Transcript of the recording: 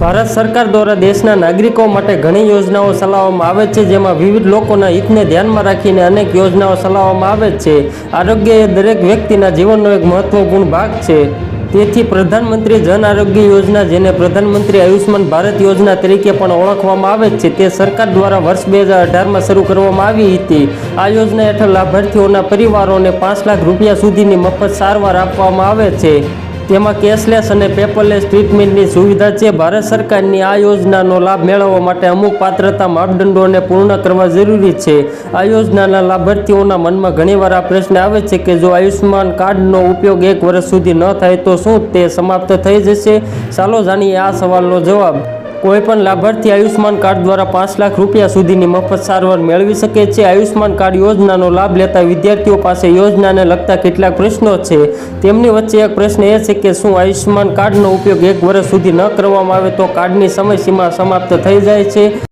ભારત સરકાર દ્વારા દેશના નાગરિકો માટે ઘણી યોજનાઓ ચલાવવામાં આવે છે, જેમાં વિવિધ લોકોના હિતને ધ્યાનમાં રાખીને અનેક યોજનાઓ ચલાવવામાં આવે છે. આરોગ્ય એ દરેક વ્યક્તિના જીવનનો એક મહત્વપૂર્ણ ભાગ છે. તેથી પ્રધાનમંત્રી જન આરોગ્ય યોજના, જેને પ્રધાનમંત્રી આયુષ્માન ભારત યોજના તરીકે પણ ઓળખવામાં આવે છે, તે સરકાર દ્વારા વર્ષ બે હજાર અઢારમાં શરૂ કરવામાં આવી હતી. આ યોજના હેઠળ લાભાર્થીઓના પરિવારોને પાંચ લાખ રૂપિયા સુધીની મફત સારવાર આપવામાં આવે છે. તેમાં કેશલેસ અને પેપરલેસ ટ્રીટમેન્ટની સુવિધા છે. ભારત સરકારની આ યોજનાનો લાભ મેળવવા માટે અમુક પાત્રતા માપદંડોને પૂર્ણ કરવા જરૂરી છે. આ યોજનાના લાભાર્થીઓના મનમાં ઘણીવાર આ પ્રશ્ન આવે છે કે જો આયુષ્યમાન કાર્ડનો ઉપયોગ એક વર્ષ સુધી ન થાય તો શું તે સમાપ્ત થઈ જશે? ચાલો જાણીએ આ સવાલનો જવાબ. કોઈ પણ લાભાર્થી આયુષ્યમાન કાર્ડ દ્વારા પાંચ લાખ રૂપિયા સુધીની મફત સારવાર મેળવી શકે છે. આયુષ્યમાન કાર્ડ યોજનાનો લાભ લેતા વિદ્યાર્થીઓ પાસે યોજનાને લગતા કેટલાક પ્રશ્નો છે. તેમની વચ્ચે એક પ્રશ્ન એ છે કે શું આયુષ્યમાન કાર્ડનો ઉપયોગ એક વર્ષ સુધી ન કરવામાં આવે તો કાર્ડની સમયસીમા સમાપ્ત થઈ જાય છે?